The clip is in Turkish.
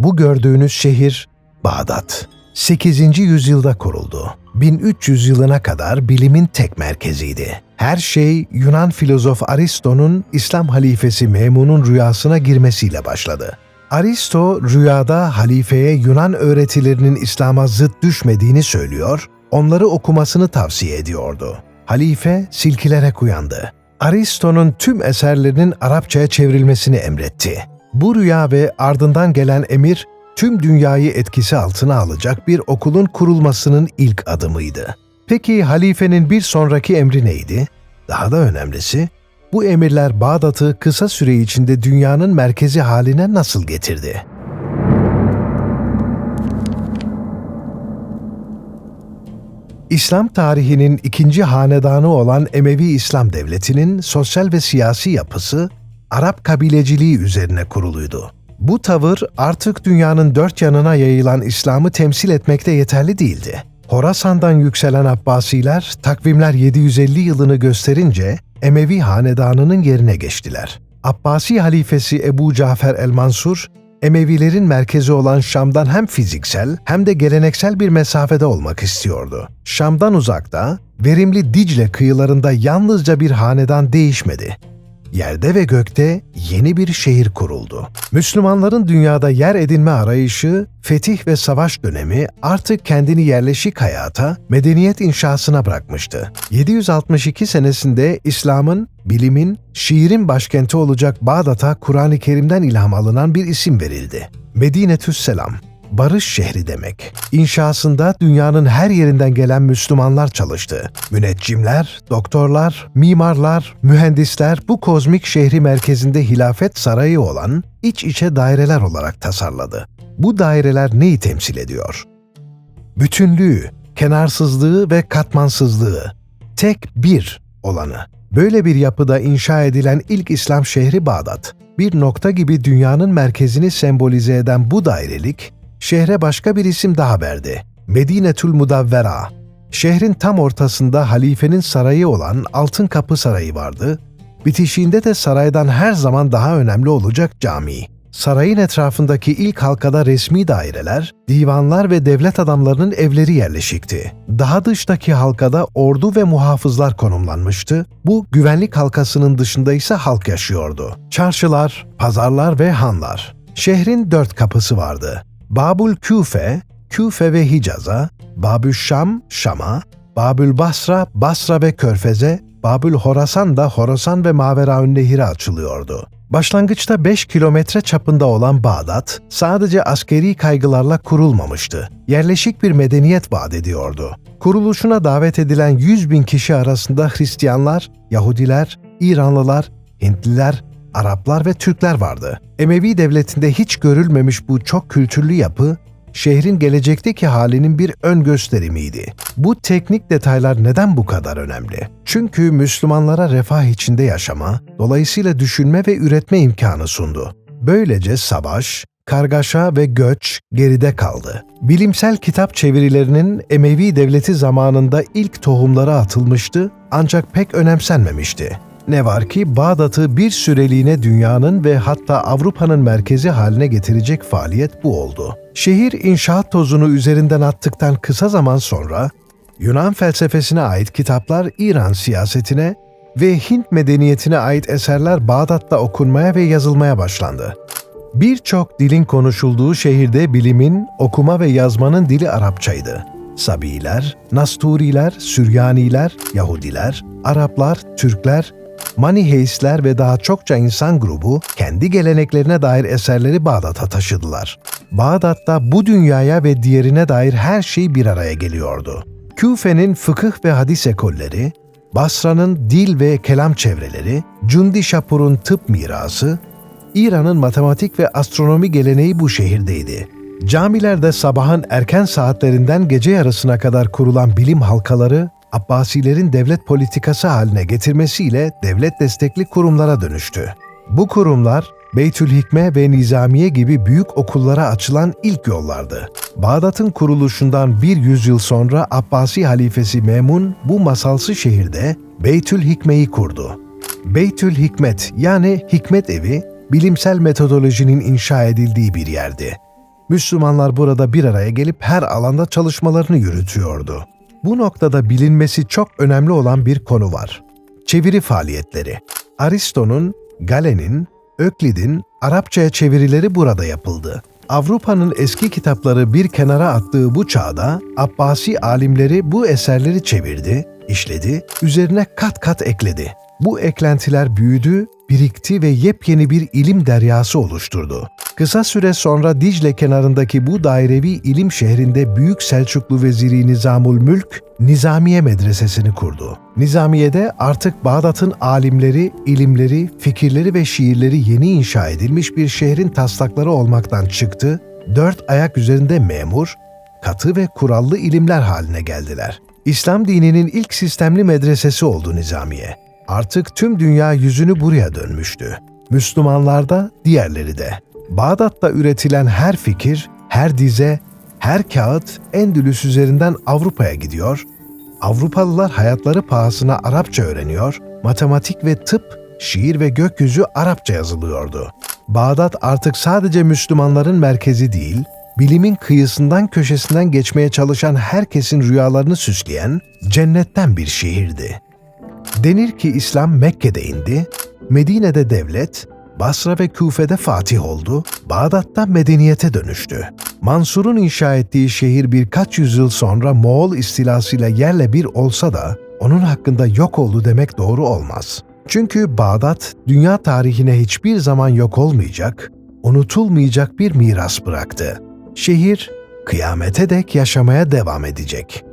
Bu gördüğünüz şehir Bağdat. 8. yüzyılda kuruldu. 1300 yılına kadar bilimin tek merkeziydi. Her şey Yunan filozof Aristo'nun İslam halifesi Memun'un rüyasına girmesiyle başladı. Aristo rüyada halifeye Yunan öğretilerinin İslam'a zıt düşmediğini söylüyor, onları okumasını tavsiye ediyordu. Halife silkilerek uyandı. Aristo'nun tüm eserlerinin Arapçaya çevrilmesini emretti. Bu rüya ve ardından gelen emir tüm dünyayı etkisi altına alacak bir okulun kurulmasının ilk adımıydı. Peki halifenin bir sonraki emri neydi? Daha da önemlisi, bu emirler Bağdat'ı kısa süre içinde dünyanın merkezi haline nasıl getirdi? İslam tarihinin ikinci hanedanı olan Emevi İslam Devleti'nin sosyal ve siyasi yapısı Arap kabileciliği üzerine kuruluydu. Bu tavır artık dünyanın dört yanına yayılan İslam'ı temsil etmekte yeterli değildi. Horasan'dan yükselen Abbasiler takvimler 750 yılını gösterince Emevi hanedanının yerine geçtiler. Abbasi halifesi Ebu Cafer el-Mansur, Emevilerin merkezi olan Şam'dan hem fiziksel hem de geleneksel bir mesafede olmak istiyordu. Şam'dan uzakta, verimli Dicle kıyılarında yalnızca bir hanedan değişmedi yerde ve gökte yeni bir şehir kuruldu. Müslümanların dünyada yer edinme arayışı, fetih ve savaş dönemi artık kendini yerleşik hayata, medeniyet inşasına bırakmıştı. 762 senesinde İslam'ın, bilimin, şiirin başkenti olacak Bağdat'a Kur'an-ı Kerim'den ilham alınan bir isim verildi. Medinetüsselam barış şehri demek. İnşasında dünyanın her yerinden gelen Müslümanlar çalıştı. Müneccimler, doktorlar, mimarlar, mühendisler bu kozmik şehri merkezinde hilafet sarayı olan iç içe daireler olarak tasarladı. Bu daireler neyi temsil ediyor? Bütünlüğü, kenarsızlığı ve katmansızlığı, tek bir olanı. Böyle bir yapıda inşa edilen ilk İslam şehri Bağdat, bir nokta gibi dünyanın merkezini sembolize eden bu dairelik, şehre başka bir isim daha verdi. Medinetül Mudavvera. Şehrin tam ortasında halifenin sarayı olan Altın Kapı Sarayı vardı. Bitişiğinde de saraydan her zaman daha önemli olacak cami. Sarayın etrafındaki ilk halkada resmi daireler, divanlar ve devlet adamlarının evleri yerleşikti. Daha dıştaki halkada ordu ve muhafızlar konumlanmıştı. Bu güvenlik halkasının dışında ise halk yaşıyordu. Çarşılar, pazarlar ve hanlar. Şehrin dört kapısı vardı. Babül Küfe, Küfe ve Hicaz'a, Babül Şam, Şam'a, Babül Basra, Basra ve Körfez'e, Babül Horasan da Horasan ve Maveraün Nehir'e açılıyordu. Başlangıçta 5 kilometre çapında olan Bağdat, sadece askeri kaygılarla kurulmamıştı. Yerleşik bir medeniyet vaat ediyordu. Kuruluşuna davet edilen 100 bin kişi arasında Hristiyanlar, Yahudiler, İranlılar, Hintliler, Araplar ve Türkler vardı. Emevi devletinde hiç görülmemiş bu çok kültürlü yapı, şehrin gelecekteki halinin bir ön gösterimiydi. Bu teknik detaylar neden bu kadar önemli? Çünkü Müslümanlara refah içinde yaşama, dolayısıyla düşünme ve üretme imkanı sundu. Böylece savaş, kargaşa ve göç geride kaldı. Bilimsel kitap çevirilerinin Emevi devleti zamanında ilk tohumları atılmıştı ancak pek önemsenmemişti. Ne var ki Bağdat'ı bir süreliğine dünyanın ve hatta Avrupa'nın merkezi haline getirecek faaliyet bu oldu. Şehir inşaat tozunu üzerinden attıktan kısa zaman sonra Yunan felsefesine ait kitaplar İran siyasetine ve Hint medeniyetine ait eserler Bağdat'ta okunmaya ve yazılmaya başlandı. Birçok dilin konuşulduğu şehirde bilimin, okuma ve yazmanın dili Arapçaydı. Sabiler, Nasturiler, Süryaniler, Yahudiler, Araplar, Türkler, Maniheistler ve daha çokça insan grubu kendi geleneklerine dair eserleri Bağdat'a taşıdılar. Bağdat'ta bu dünyaya ve diğerine dair her şey bir araya geliyordu. Küfe'nin fıkıh ve hadis ekolleri, Basra'nın dil ve kelam çevreleri, Cundi Şapur'un tıp mirası, İran'ın matematik ve astronomi geleneği bu şehirdeydi. Camilerde sabahın erken saatlerinden gece yarısına kadar kurulan bilim halkaları Abbasilerin devlet politikası haline getirmesiyle devlet destekli kurumlara dönüştü. Bu kurumlar Beytül Hikme ve Nizamiye gibi büyük okullara açılan ilk yollardı. Bağdat'ın kuruluşundan bir yüzyıl sonra Abbasi halifesi Memun bu masalsı şehirde Beytül Hikme'yi kurdu. Beytül Hikmet yani Hikmet Evi, bilimsel metodolojinin inşa edildiği bir yerdi. Müslümanlar burada bir araya gelip her alanda çalışmalarını yürütüyordu. Bu noktada bilinmesi çok önemli olan bir konu var. Çeviri faaliyetleri. Aristo'nun, Galen'in, Öklid'in Arapçaya çevirileri burada yapıldı. Avrupa'nın eski kitapları bir kenara attığı bu çağda Abbasi alimleri bu eserleri çevirdi, işledi, üzerine kat kat ekledi. Bu eklentiler büyüdü, birikti ve yepyeni bir ilim deryası oluşturdu. Kısa süre sonra Dicle kenarındaki bu dairevi ilim şehrinde Büyük Selçuklu Veziri Nizamul Mülk, Nizamiye Medresesini kurdu. Nizamiye'de artık Bağdat'ın alimleri, ilimleri, fikirleri ve şiirleri yeni inşa edilmiş bir şehrin taslakları olmaktan çıktı, dört ayak üzerinde memur, katı ve kurallı ilimler haline geldiler. İslam dininin ilk sistemli medresesi oldu Nizamiye. Artık tüm dünya yüzünü buraya dönmüştü. Müslümanlar da, diğerleri de. Bağdat'ta üretilen her fikir, her dize, her kağıt Endülüs üzerinden Avrupa'ya gidiyor, Avrupalılar hayatları pahasına Arapça öğreniyor, matematik ve tıp, şiir ve gökyüzü Arapça yazılıyordu. Bağdat artık sadece Müslümanların merkezi değil, bilimin kıyısından köşesinden geçmeye çalışan herkesin rüyalarını süsleyen cennetten bir şehirdi. Denir ki İslam Mekke'de indi, Medine'de devlet, Basra ve Küfe'de fatih oldu, Bağdat'ta medeniyete dönüştü. Mansur'un inşa ettiği şehir birkaç yüzyıl sonra Moğol istilasıyla yerle bir olsa da onun hakkında yok oldu demek doğru olmaz. Çünkü Bağdat dünya tarihine hiçbir zaman yok olmayacak, unutulmayacak bir miras bıraktı. Şehir kıyamete dek yaşamaya devam edecek.''